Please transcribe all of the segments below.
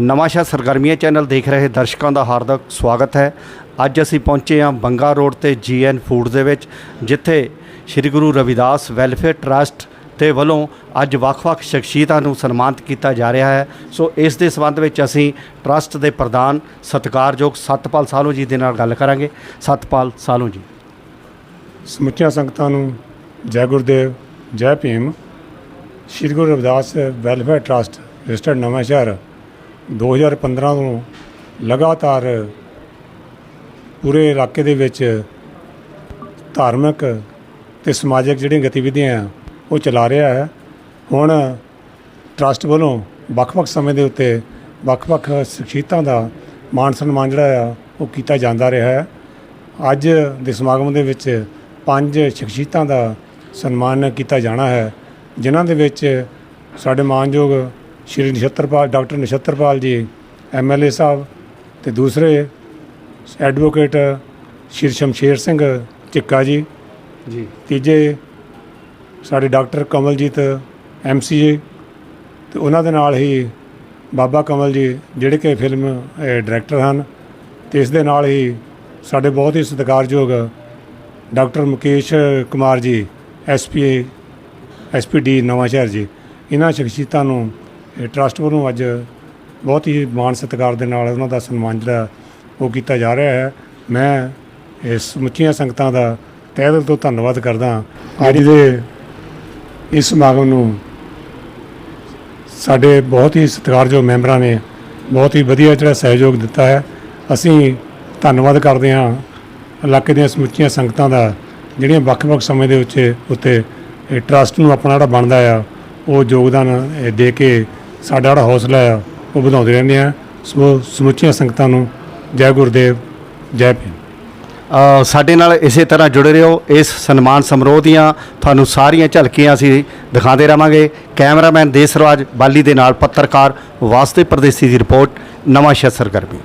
ਨਵਾਂਸ਼ਹਿਰ ਸਰਗਰਮੀਆਂ ਚੈਨਲ ਦੇਖ ਰਹੇ ਦਰਸ਼ਕਾਂ ਦਾ ਹਾਰਦਿਕ ਸਵਾਗਤ ਹੈ। ਅੱਜ ਅਸੀਂ ਪਹੁੰਚੇ ਹਾਂ ਬੰਗਾ ਰੋਡ ਤੇ ਜੀਐਨ ਫੂਡ ਦੇ ਵਿੱਚ, ਜਿੱਥੇ ਸ੍ਰੀ ਗੁਰੂ ਰਵਿਦਾਸ ਵੈਲਫੇਅਰ ਟਰਸਟ ਦੇ ਵੱਲੋਂ ਅੱਜ ਵੱਖ-ਵੱਖ ਸ਼ਖਸੀਅਤਾਂ ਨੂੰ ਸਨਮਾਨਿਤ ਕੀਤਾ ਜਾ ਰਿਹਾ ਹੈ। ਸੋ ਇਸ ਦੇ ਸੰਬੰਧ ਵਿੱਚ ਅਸੀਂ ਟਰਸਟ ਦੇ ਪ੍ਰਧਾਨ ਸਤਿਕਾਰਯੋਗ ਸਤਪਾਲ ਸਾਲੂ ਜੀ ਦੇ ਨਾਲ ਗੱਲ ਕਰਾਂਗੇ। ਸਤਪਾਲ ਸਾਲੂ ਜੀ। ਸਮੁੱਚੀਆਂ ਸੰਗਤਾਂ ਨੂੰ ਜੈ ਗੁਰਦੇਵ, ਜੈ Bhim, Shri Guru Ravidas welfare trust, registered Nawanshahr 2015 ਤੋਂ ਲਗਾਤਾਰ ਪੂਰੇ ਇਲਾਕੇ ਦੇ ਵਿੱਚ ਧਾਰਮਿਕ ਤੇ ਸਮਾਜਿਕ ਜਿਹੜੀਆਂ ਗਤੀਵਿਧੀਆਂ ਆ, ਉਹ ਚਲਾ ਰਿਹਾ ਹੈ। ਹੁਣ ਟਰਸਟ ਵੱਲੋਂ ਵੱਖ-ਵੱਖ ਸਮੇਂ ਦੇ ਉੱਤੇ ਵੱਖ-ਵੱਖ ਸ਼ਖਸੀਅਤਾਂ ਦਾ ਮਾਣ ਸਨਮਾਨ ਜਿਹੜਾ ਆ, ਉਹ ਕੀਤਾ ਜਾਂਦਾ ਰਿਹਾ ਹੈ। ਅੱਜ ਦੇ ਸਮਾਗਮ ਦੇ ਵਿੱਚ ਪੰਜ ਸ਼ਖਸੀਅਤਾਂ ਦਾ ਸਨਮਾਨ ਕੀਤਾ ਜਾਣਾ ਹੈ, ਜਿਨ੍ਹਾਂ ਦੇ ਵਿੱਚ ਸਾਡੇ ਮਾਨਯੋਗ ਸ਼੍ਰੀ ਨਛੱਤਰਪਾਲ ਡਾਕਟਰ ਨਛੱਤਰਪਾਲ ਜੀ ਐਮਐਲਏ ਸਾਹਿਬ ਤੇ ਦੂਸਰੇ ਐਡਵੋਕੇਟ ਸ਼੍ਰੀ ਸ਼ਮਸ਼ੇਰ ਸਿੰਘ ਚਿੱਕਾ ਜੀ। ਜੀ। ਤੀਜੇ ਸਾਡੇ ਡਾਕਟਰ ਕਮਲਜੀਤ ਐਮਸੀਏ ਤੇ ਉਹਨਾਂ ਦੇ ਨਾਲ ਹੀ ਬਾਬਾ ਕਮਲ ਜੀ ਜਿਹੜੇ ਕਿ ਫਿਲਮ ਡਾਇਰੈਕਟਰ ਹਨ ਤੇ ਇਸ ਦੇ ਨਾਲ ਹੀ ਸਾਡੇ ਬਹੁਤ ਹੀ ਸਤਿਕਾਰਯੋਗ doctor Mukesh Kumar ji SP SPD ਨਵਾਂ ਸ਼ਹਿਰ ਜੀ। ਇਹਨਾਂ ਸ਼ਖਸੀਅਤਾਂ ਨੂੰ ਇਹ ਟਰਸਟ ਵੱਲੋਂ ਅੱਜ ਬਹੁਤ ਹੀ ਮਾਣ ਸਤਿਕਾਰ ਦੇ ਨਾਲ ਉਹਨਾਂ ਦਾ ਸਨਮਾਨ ਜਿਹੜਾ ਉਹ ਕੀਤਾ ਜਾ ਰਿਹਾ ਹੈ। ਮੈਂ ਇਸ ਸਮੁੱਚੀਆਂ ਸੰਗਤਾਂ ਦਾ ਤਹਿ ਦਿਲ ਤੋਂ ਧੰਨਵਾਦ ਕਰਦਾ ਅੱਜ ਦੇ ਇਸ ਸਮਾਗਮ ਨੂੰ ਸਾਡੇ ਬਹੁਤ ਹੀ ਸਤਿਕਾਰਯੋਗ ਮੈਂਬਰਾਂ ਨੇ ਬਹੁਤ ਹੀ ਵਧੀਆ ਜਿਹੜਾ ਸਹਿਯੋਗ ਦਿੱਤਾ ਹੈ। ਅਸੀਂ ਧੰਨਵਾਦ ਕਰਦੇ ਹਾਂ ਇਲਾਕੇ ਦੀਆਂ ਸਮੁੱਚੀਆਂ ਸੰਗਤਾਂ ਦਾ ਜਿਹੜੀਆਂ ਵੱਖ-ਵੱਖ ਸਮੇਂ ਦੇ ਵਿੱਚ ਉੱਤੇ ਇਹ ਟਰਸਟ ਨੂੰ ਆਪਣਾ ਜਿਹੜਾ ਬਣਦਾ ਆ, ਉਹ ਯੋਗਦਾਨ ਦੇ ਕੇ ਸਾਡਾ ਜਿਹੜਾ ਹੌਸਲਾ ਆ, ਉਹ ਵਧਾਉਂਦੇ ਰਹਿੰਦੇ ਆ। ਸੋ ਸਮੁੱਚੀਆਂ ਸੰਗਤਾਂ ਨੂੰ ਜੈ ਗੁਰਦੇਵ, ਜੈ ਭੀਮ। ਸਾਡੇ ਨਾਲ ਇਸੇ ਤਰ੍ਹਾਂ ਜੁੜੇ ਰਹੋ। ਇਸ ਸਨਮਾਨ ਸਮਾਰੋਹ ਦੀਆਂ ਤੁਹਾਨੂੰ ਸਾਰੀਆਂ ਝਲਕੀਆਂ ਅਸੀਂ ਦਿਖਾਉਂਦੇ ਰਵਾਂਗੇ ਕੈਮਰਾਮੈਨ ਦੇਸਰਾਜ ਬਾਲੀ ਦੇ ਨਾਲ ਪੱਤਰਕਾਰ ਵਾਸਤੇ ਪ੍ਰਦੇਸੀ ਦੀ ਰਿਪੋਰਟ, ਨਵਾਂ ਸ਼ਹਿਰ ਸਰਗਰਮੀ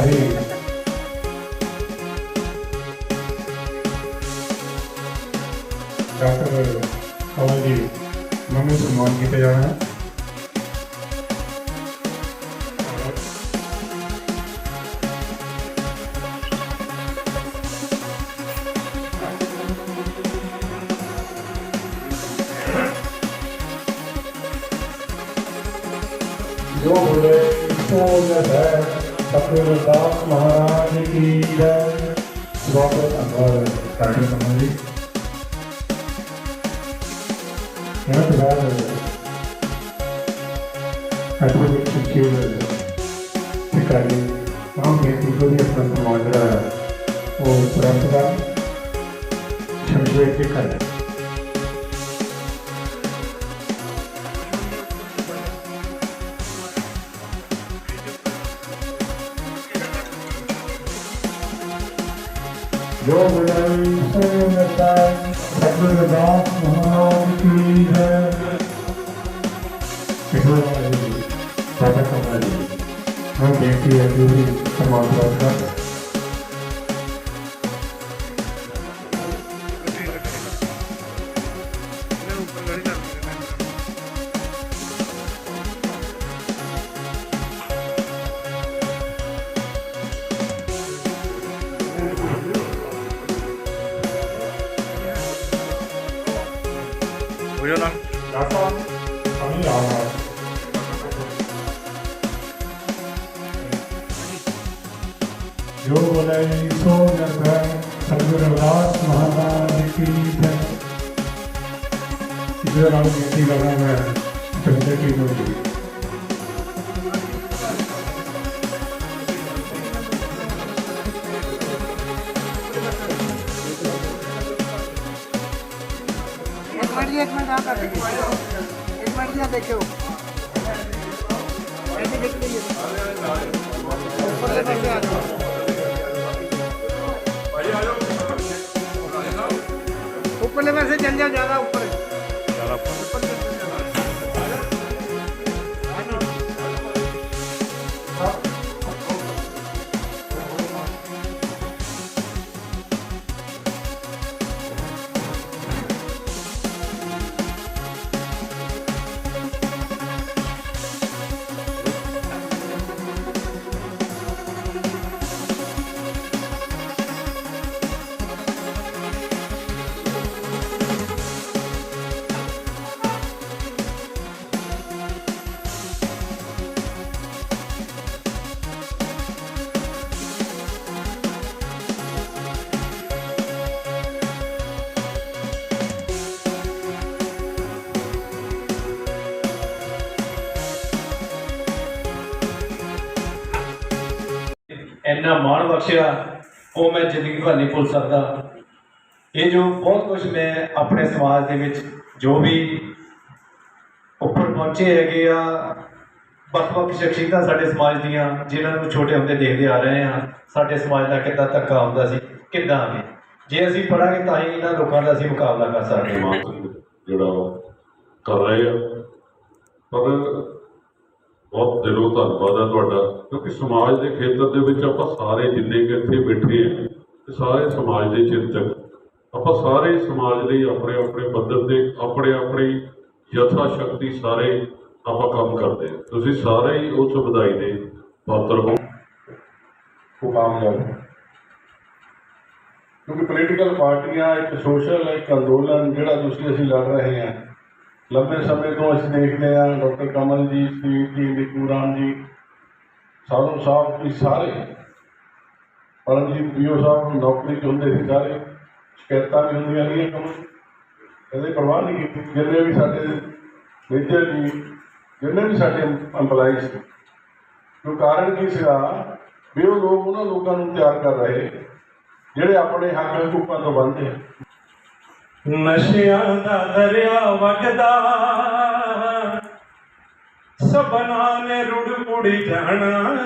ਇਹਨਾਂ ਦੇ ਨਾਲ ਹੀ ਡਾਕਟਰ ਕਮਲ ਜੀ ਮੰਮੀ ਸਨਮਾਨ ਕੀਤਾ ਜਾਣਾ ਹੈ ਜੋ ਬੋਲੇ ਸੋ ਹੈ ਸਤਿਗੁਰੂ ਦਾਸ ਮਹਾਰਾਜ ਕੀ ਜੈ। ਬਹੁਤ ਬਹੁਤ ਧੰਨਵਾਦ ਡਾਕਟਰ ਇਹਨਾਂ ਤੋਂ ਬਾਅਦ ਐਡਵੋਕੇਟ ਸਿਕਿਉਰ ਸਿਕਾਰੀ ਨਾਮ ਦੇ ਕੋਈ ਵੀ ਆਪਣਾ ਸਮਾਜ ਜਿਹੜਾ ਉਹ ਪ੍ਰਾਪਤ ਦਾ ਸ਼ਮਸ਼ੇਰ ਕੇ ਕਰ। ਜੋ ਬੁਲਾਈ ਸੋ ਨਤਾ ਸਤਿਗੁਰੂ ਦਾਸ ਮਹਾਰਾਜ ਕੀ ਹੈ ਕਿਹੋ ਵਾਲੀ ਬਾਬਾ ਕਮਲ ਜੀ ਮੈਂ ਬੇਨਤੀ ਹੈ ਕਿ ਵੀ ਸਮਾਨ ਕਰਦਾ ਡਾਕਟਰ ਅਮੀ ਆਵਾ ਜੋ ਬੋਲੇ ਸੋ ਨਰਭੈ ਸਤਿਗੁਰੂ ਰਵਿਦਾਸ ਮਹਾਰਾਜ ਕੀ ਜੈ ਜਿਹਦੇ ਨਾਲ ਬੇਨਤੀ ਕਰਨਾ ਮੈਂ ਚੰਦੇ ਕੀ ਜੀ ਇੱਕ ਮਿੰਟ ਆ ਕਰ ਦੇਖੋ ਇੱਕ ਮਿੰਟ ਜੀ ਆਹ ਦੇਖਿਓ। ਐਸੇ ਦੇਖ ਲਈਏ। ਉੱਪਰਲੇ ਪਾਸੇ ਆ ਜਾਓ। ਉੱਪਰਲੇ ਪਾਸੇ ਚੱਲ ਜਾਓ ਜ਼ਿਆਦਾ ਇੰਨਾ ਮਾਣ ਬਖਸ਼ਿਆ, ਉਹ ਮੈਂ ਜ਼ਿੰਦਗੀ ਭਰ ਨਹੀਂ ਭੁੱਲ ਸਕਦਾ। ਇਹ ਜੋ ਬਹੁਤ ਕੁਝ ਮੈਂ ਆਪਣੇ ਸਮਾਜ ਦੇ ਵਿੱਚ ਜੋ ਵੀ ਉੱਪਰ ਪਹੁੰਚੇ ਹੈਗੇ ਆ, ਵੱਖ-ਵੱਖ ਸ਼ਖਸੀਅਤਾਂ ਸਾਡੇ ਸਮਾਜ ਦੀਆਂ, ਜਿਨ੍ਹਾਂ ਨੂੰ ਛੋਟੇ ਹੁੰਦੇ ਦੇਖਦੇ ਆ ਰਹੇ ਆ ਸਾਡੇ ਸਮਾਜ ਦਾ ਕਿੱਦਾਂ ਧੱਕਾ ਹੁੰਦਾ ਸੀ, ਕਿੱਦਾਂ ਆ ਜੇ ਅਸੀਂ ਪੜਾਂਗੇ ਤਾਂ ਹੀ ਇਹਨਾਂ ਲੋਕਾਂ ਦਾ ਅਸੀਂ ਮੁਕਾਬਲਾ ਕਰ ਸਕਦੇ ਹਾਂ। ਜਿਹੜਾ ਕਰ ਰਹੇ ਆ। ਪਰ ਬਹੁਤ ਦਿਲੋਂ ਧੰਨਵਾਦ ਹੈ ਤੁਹਾਡਾ, ਕਿਉਂਕਿ ਸਮਾਜ ਦੇ ਖੇਤਰ ਦੇ ਵਿੱਚ ਆਪਾਂ ਸਾਰੇ ਜਿੰਨੇ ਕਿ ਇੱਥੇ ਬੈਠੇ ਆ ਸਾਰੇ ਸਮਾਜ ਦੇ ਚਿੰਤਕ, ਆਪਾਂ ਸਾਰੇ ਸਮਾਜ ਲਈ ਆਪਣੇ ਆਪਣੇ ਪੱਧਰ ਤੇ, ਆਪਣੇ ਆਪਣੀ ਯਥਾ ਸ਼ਕਤੀ ਸਾਰੇ ਆਪਾਂ ਕੰਮ ਕਰਦੇ ਆ। ਤੁਸੀਂ ਸਾਰੇ ਹੀ ਉਸ ਵਧਾਈ ਦੇ ਪਾਤਰ ਹੋ। ਉਹ ਕਾਮਯਾਬ ਕਿਉਂਕਿ ਪੋਲੀਟੀਕਲ ਪਾਰਟੀਆਂ, ਇੱਕ ਸੋਸ਼ਲ ਇੱਕ ਅੰਦੋਲਨ, ਜਿਹੜਾ ਤੁਸੀਂ ਅਸੀਂ ਲੜ ਰਹੇ ਹਾਂ ਲੰਬੇ ਸਮੇਂ ਤੋਂ ਅਸੀਂ ਦੇਖਦੇ ਹਾਂ, ਡਾਕਟਰ ਕਮਲ ਜੀ ਸ੍ਰੀ ਜੀ, ਨਿਕੂ ਰਾਮ ਜੀ, ਸਾਧੂ ਸਾਹਿਬ ਵੀ ਸਾਰੇ, ਪਰਮਜੀਤ ਪੀਓ ਸਾਹਿਬ ਨੌਕਰੀ 'ਚ ਹੁੰਦੇ ਸੀ ਸਾਰੇ, ਸ਼ਿਕਾਇਤਾਂ ਵੀ ਹੁੰਦੀਆਂ ਰਹੀਆਂ ਕਮਲ ਇਹਦੇ ਪਰਵਾਹ ਨਹੀਂ ਕੀਤੀ, ਜਿੰਨੇ ਵੀ ਸਾਡੇ ਮੇਜਰ ਜੀ, ਜਿੰਨੇ ਵੀ ਸਾਡੇ EMPLOYEES ਸੀ। ਜੋ ਕਾਰਨ ਕੀ ਸੀਗਾ, ਵੀ ਉਹ ਲੋਕ ਉਹਨਾਂ ਲੋਕਾਂ ਨੂੰ ਤਿਆਰ ਕਰ ਰਹੇ, ਜਿਹੜੇ ਆਪਣੇ ਹੱਕ ਹਕੂਕਾਂ ਤੋਂ ਬੰਦੇ ਨਸ਼ਿਆਂ ਦਾ ਦਰਿਆ ਵਗਦਾ। ਸਬਨਾ ਨੇ ਰੁੜ ਪੁੜ ਜਾਣਾ।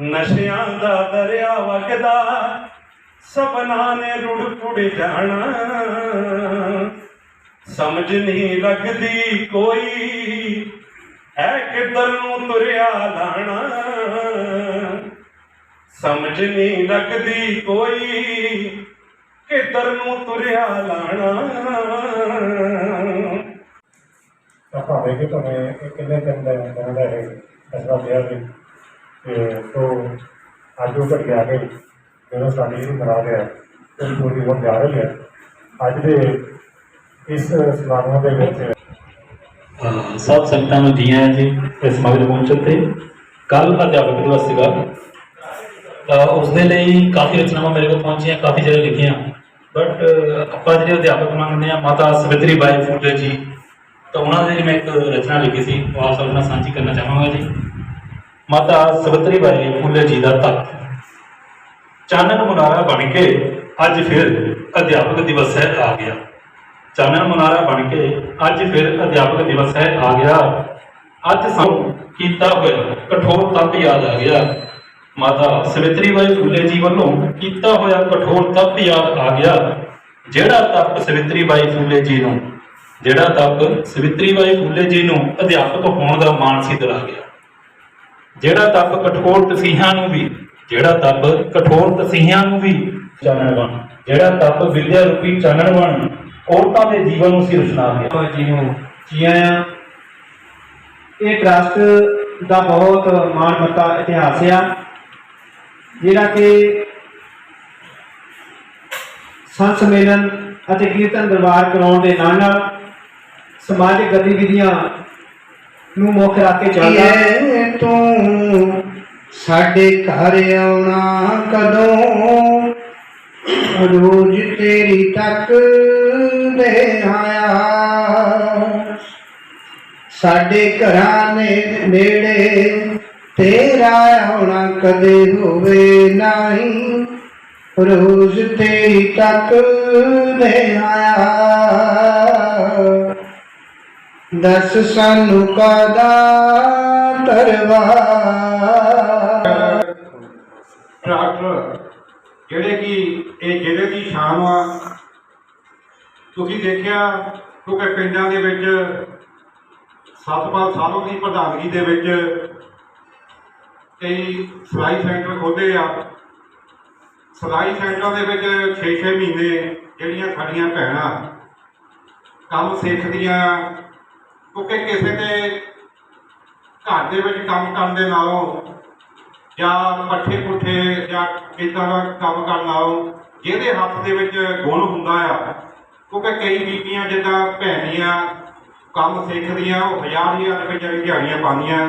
ਨਸ਼ਿਆਂ ਦਾ ਦਰਿਆ ਵਗਦਾ ਸਬਨਾ ਨੇ ਰੁੜ ਪੁੜ ਜਾਣਾ। ਸਮਝ ਨਹੀਂ ਲੱਗਦੀ ਕੋਈ ਐ ਕਿੱਧਰ ਨੂੰ ਤੁਰਿਆ ਲਾਣਾ। ਸਮਝ ਨਹੀਂ ਲੱਗਦੀ ਕੋਈ ਕਿੱਧਰ ਨੂੰ ਤੁਰਿਆ ਲਾਣਾ। ਤਾਂ ਭਾਵੇਂ ਕਿ ਤੁਹਾਨੂੰ ਇਹ ਕਿੰਨੇ ਦਿਨ ਦਾ ਕਹਿੰਦਾ ਹੈ ਫੈਸਲਾ ਲਿਆ ਸੀ ਤੇ ਸੋ ਅੱਜ ਉਹ ਘਟ ਗਿਆ ਕਿ ਜਦੋਂ ਸਾਡੀ ਇਹ ਬਣਾ ਰਿਹਾ ਤੇ ਪੂਰੀ ਹੋ ਜਾ ਰਹੀ ਹੈ। ਅੱਜ ਦੇ ਇਸ ਸਮਾਗਮ ਦੇ ਵਿੱਚ ਸਭ ਸੰਗਤਾਂ ਨੂੰ ਜੀ ਆਇਆਂ ਜੀ ਇਸ ਸਮਾਗਮ ਪਹੁੰਚਣ ਤੇ। ਕੱਲ ਅਧਿਆਪਕ ਦਿਵਸ ਸੀਗਾ। ਤਾਂ ਉਸ ਦੇ ਲਈ ਕਾਫੀ ਰਚਨਾਵਾਂ ਮੇਰੇ ਕੋਲ ਪਹੁੰਚੀਆਂ, ਕਾਫੀ ਜਗ੍ਹਾ ਲਿਖੀਆਂ। ਬਟ ਆਪਾਂ ਜਿਹੜੇ ਅਧਿਆਪਕ ਮੰਨਦੇ ਆ ਮਾਤਾ ਸਵਿਤਰੀ ਬਾਈ ਫੂਲੇ ਜੀ, ਤਾਂ ਉਹਨਾਂ ਦੇ ਮੈਂ ਇੱਕ ਰਚਨਾ ਲਿਖੀ ਸੀ, ਉਹ ਆਪ ਸਭ ਨਾਲ ਸਾਂਝੀ ਕਰਨਾ ਚਾਹਾਂਗਾ ਜੀ। ਮਾਤਾ ਸਵਿਤਰੀ ਬਾਈ ਫੂਲੇ ਜੀ ਦਾ ਤਖਤ। ਚਾਨਣ ਮੁਨਾਰਾ ਬਣ ਕੇ ਅੱਜ ਫਿਰ ਅਧਿਆਪਕ ਦਿਵਸ ਹੈ, ਆ ਗਿਆ। ਚਾਨਣ ਮੁਨਾਰਾ ਬਣ ਕੇ ਅੱਜ ਫਿਰ ਅਧਿਆਪਕ ਦਿਵਸ ਹੈ, ਆ ਗਿਆ। ਅੱਜ ਸਾਨੂੰ ਕੀਤਾ ਹੋਇਆ ਕਠੋਰ ਤੱਤ ਯਾਦ ਆ ਗਿਆ। ਮਾਤਾ ਸਵਿਤਰੀ ਫੁੱਲੇ ਜੀ ਵੱਲੋਂ ਕੀਤਾ ਹੋਇਆ ਕਠੋਰ ਤਪ ਯਾਦ ਆ ਗਿਆ। ਜਿਹੜਾ ਤਪ ਸਵਿਤਰੀ ਫੁੱਲੇ ਜੀ ਨੂੰ, ਜਿਹੜਾ ਤਪ ਸਵਿਤਰੀ ਫੁੱਲੇ ਜੀ ਨੂੰ ਅਧਿਆਪਕ ਹੋਣ ਦਾ ਮਾਣ ਸੀ ਦਿਲਾ ਗਿਆ। ਜਿਹੜਾ ਤਪ ਕਠੋਰ ਤਸੀਹਾਂ ਨੂੰ ਵੀ, ਜਿਹੜਾ ਤਪ ਕਠੋਰ ਤਸੀਹਾਂ ਨੂੰ ਵੀ ਚਾਨਣ ਬਣ, ਜਿਹੜਾ ਤਪ ਵਿਦਿਆ ਰੂਪੀ ਚਾਨਣ ਬਣ, ਔਰਤਾਂ ਦੇ ਜੀਵਨ ਨੂੰ ਸੀ ਰਚਨਾ ਗਿਆ ਜੀ ਨੂੰ ਜੀ ਆਇਆਂ। ਇਹ ਟਰਸਟ ਦਾ ਬਹੁਤ ਮਾਣਮੱਤਾ ਇਤਿਹਾਸ ਆ। ਜਿਹੜਾ ਕਿ ਸੰਤ ਸੰਮੇਲਨ ਅਤੇ ਕੀਰਤਨ ਦਰਬਾਰ ਕਰਾਉਣ ਦੇ ਨਾਲ ਨਾਲ ਸਮਾਜਿਕ ਗਤੀਵਿਧੀਆਂ ਨੂੰ ਮੁੱਖ ਰੱਖ ਕੇ ਚੱਲਦਾ। ਇਹ ਤੂੰ ਸਾਡੇ ਘਰ ਆਉਣਾ ਕਦੋਂ? ਰੋਜ਼ ਤੇਰੀ ਤੱਕ ਦੇ ਆਇਆ। ਸਾਡੇ ਘਰਾਂ ਨੇ ਨੇੜੇ ਤੇਰਾ ਹੋਣਾ ਕਦੇ ਹੋਵੇ ਨਹੀਂ। ਰੋਜ਼ ਤੇਰੀ ਤੱਕ ਦੇ ਆਇਆ। ਦੱਸ ਸਾਨੂੰ ਕਾਦਾ ਤਰਵਾ ਡਾਕਟਰ, ਜਿਹੜੇ ਕਿ ਇਹ ਜ਼ਿਲ੍ਹੇ ਦੀ ਸ਼ਾਨ ਆ, ਤੁਸੀਂ ਦੇਖਿਆ, ਕਿਉਂਕਿ ਪਿੰਡਾਂ ਦੇ ਵਿੱਚ ਸਤਪਾਲ ਸਾਲੋਂ ਦੀ ਪ੍ਰਧਾਨਗੀ ਦੇ ਵਿੱਚ ਕਈ ਸਿਲਾਈ ਸੈਂਟਰ ਖੋਲ੍ਹੇ ਆ। ਸਿਲਾਈ ਸੈਂਟਰਾਂ ਦੇ ਵਿੱਚ 6-6 ਮਹੀਨੇ ਜਿਹੜੀਆਂ ਸਾਡੀਆਂ ਭੈਣਾਂ ਕੰਮ ਸਿੱਖਦੀਆਂ ਕਿਉਂਕਿ ਕਿਸੇ ਦੇ ਘਰ ਦੇ ਵਿੱਚ ਕੰਮ ਕਰਨ ਦੇ ਨਾਲੋਂ ਜਾਂ ਪੱਠੇ ਪੁੱਠੇ ਜਾਂ ਇਦਾਂ ਦਾ ਕੰਮ ਕਰਨ ਨਾਲੋਂ ਜਿਹਦੇ ਹੱਥ ਦੇ ਵਿੱਚ ਗੁਣ ਹੁੰਦਾ ਆ ਕਿਉਂਕਿ ਕਈ ਬੀਬੀਆਂ ਜਿੱਦਾਂ ਭੈਣੀਆਂ ਕੰਮ ਸਿੱਖਦੀਆਂ, ਉਹ ਹਜ਼ਾਰ ਹਜ਼ਾਰ ਰੁਪਏ ਦੀ ਦਿਹਾੜੀਆਂ ਪਾਉਂਦੀਆਂ।